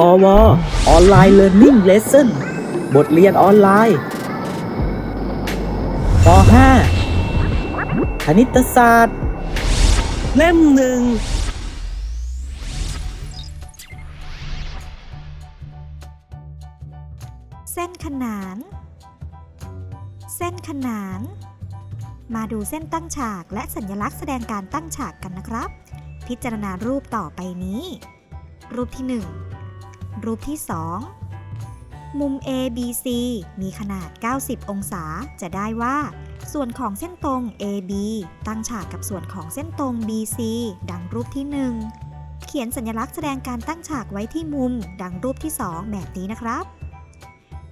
พอวออนไลน์เรียนรู้เลสเซ่นบทเรียนออนไลน์ป .5 คณิตศาสตร์ เล่มหนึ่งเส้นขนาน เส้นขนาน มาดูเส้นตั้งฉากและสัญลักษณ์แสดงการตั้งฉากกันนะครับ พิจารณารูปต่อไปนี้ รูปที่ 1 รูปที่ 2 มุม A B C มีขนาด 90 องศา จะได้ว่า ส่วนของเส้นตรง AB ตั้งฉากกับส่วนของเส้นตรง BC ดังรูปที่ 1 เขียนสัญลักษณ์แสดงการตั้งฉากไว้ที่มุม ดังรูปที่ 2 แบบนี้นะครับ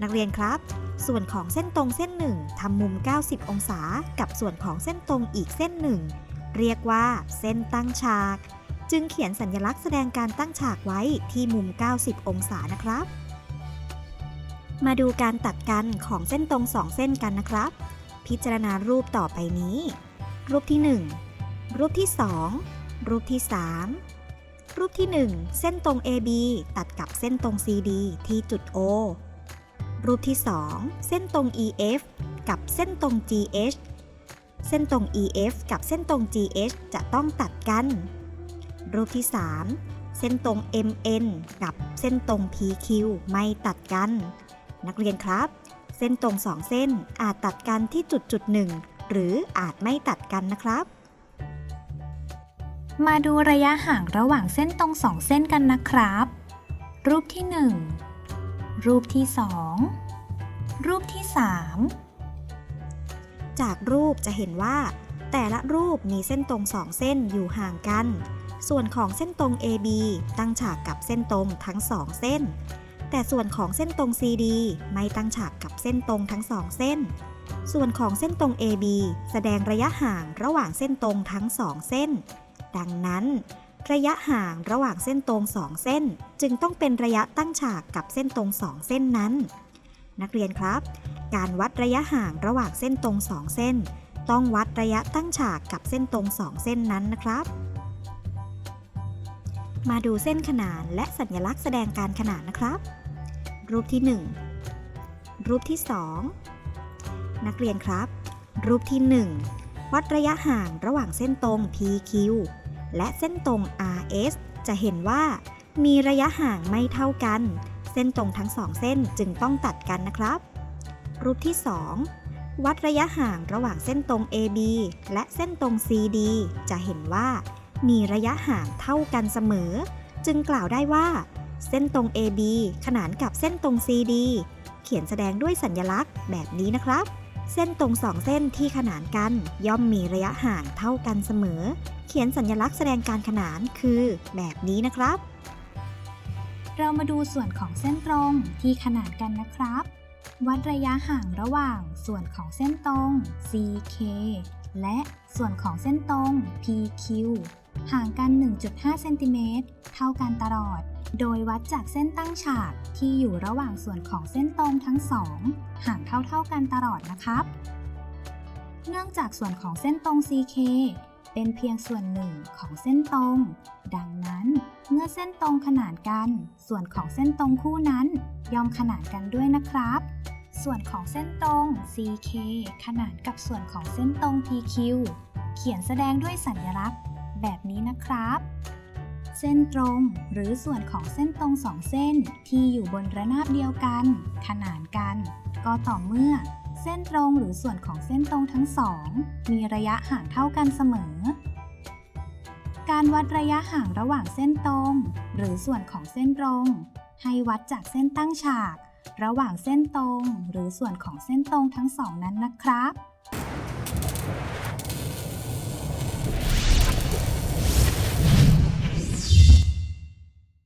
นักเรียนครับ ส่วนของเส้นตรงเส้นหนึ่งทำมุม 90 องศา กับส่วนของเส้นตรงอีกเส้นหนึ่ง เรียกว่า เส้นตั้งฉาก จึงเขียนสัญลักษณ์แสดงการตั้งฉากไว้ที่มุม 90 องศานะครับ มาดูการตัดกันของเส้นตรงสองเส้นกันนะครับ พิจารณารูปต่อไปนี้ รูปที่ 1 รูปที่ 2 รูปที่ 3 รูปที่ 1 เส้นตรง AB ตัดกับเส้นตรง CD ที่จุด O รูปที่ 2 เส้นตรง EF กับเส้นตรง GH เส้นตรง EF กับเส้นตรง GH จะต้องตัดกัน รูปที่ 3 เส้นตรง MN กับเส้นตรง PQ ไม่ตัดกัน นักเรียนครับ เส้นตรงสองเส้นอาจตัดกันที่จุดจุดหนึ่งหรืออาจไม่ตัดกันนะครับ มาดูระยะห่างระหว่างเส้นตรงสองเส้นกันนะครับ รูปที่ 1 รูปที่ 2 รูปที่ 3 จากรูปจะเห็นว่า แต่ละรูปมีเส้นตรงสองเส้นอยู่ห่างกัน ส่วนของเส้นตรง AB ตั้งฉากกับเส้นตรงทั้งสองเส้น แต่ส่วนของเส้นตรง CD ไม่ตั้งฉากกับเส้นตรงทั้งสองเส้น ส่วนของเส้นตรง AB แสดงระยะห่างระหว่างเส้นตรงทั้งสองเส้น ดังนั้น ระยะห่างระหว่างเส้นตรงสองเส้น จึงต้องเป็นระยะตั้งฉากกับเส้นตรงสองเส้นนั้น นักเรียนครับ การวัดระยะห่างระหว่างเส้นตรงสองเส้น ต้องวัดระยะตั้งฉากกับเส้นตรงสองเส้นนั้นนะครับ มาดูเส้นขนานและสัญลักษณ์แสดงการขนานนะครับ รูปที่ 1 รูปที่ 2 นักเรียนครับ รูปที่ 1 วัดระยะห่างระหว่างเส้นตรง PQ และเส้นตรง RS จะเห็นว่า มีระยะห่างไม่เท่ากัน เส้นตรงทั้งสองเส้นจึงต้องตัดกันนะครับ รูปที่ 2 วัดระยะห่างระหว่างเส้นตรง AB และเส้นตรง CD จะเห็นว่า มีระยะห่างเท่ากันเสมอ จึงกล่าวได้ว่า เส้นตรง AB ขนานกับเส้นตรง CD เขียนแสดงด้วยสัญลักษณ์แบบนี้นะครับ เส้นตรงสองเส้นที่ขนานกัน ย่อมมีระยะห่างเท่ากันเสมอ เขียนสัญลักษณ์แสดงการขนานคือ แบบนี้นะครับ เรามาดูส่วนของเส้นตรงที่ขนานกันนะครับ วัดระยะห่างระหว่าง ส่วนของเส้นตรง CK และส่วนของเส้นตรง PQ ห่างกัน 1.5 เซนติเมตรเท่ากันตลอด โดยวัดจากเส้นตั้งฉากที่อยู่ระหว่างส่วนของเส้นตรงทั้งสองห่างเท่าๆกันตลอดนะครับ เนื่องจากส่วนของเส้นตรง CK เป็นเพียงส่วนหนึ่งของเส้นตรง ดังนั้นเมื่อเส้นตรงขนานกัน ส่วนของเส้นตรงคู่นั้นย่อมขนานกันด้วยนะครับ ส่วนของเส้นตรง CK ขนานกับส่วนของเส้นตรง PQ เขียนแสดงด้วยสัญลักษณ์ แบบนี้นะครับ เส้นตรงหรือส่วนของเส้นตรงสองเส้นที่อยู่บนระนาบเดียวกัน ขนานกัน ก็ต่อเมื่อ เส้นตรงหรือส่วนของเส้นตรงทั้งสอง มีระยะห่างเท่ากันเสมอ การวัดระยะห่างระหว่างเส้นตรง หรือส่วนของเส้นตรง ให้วัดจากเส้นตั้งฉาก ระหว่างเส้นตรง หรือส่วนของเส้นตรงทั้งสองนั้นนะครับ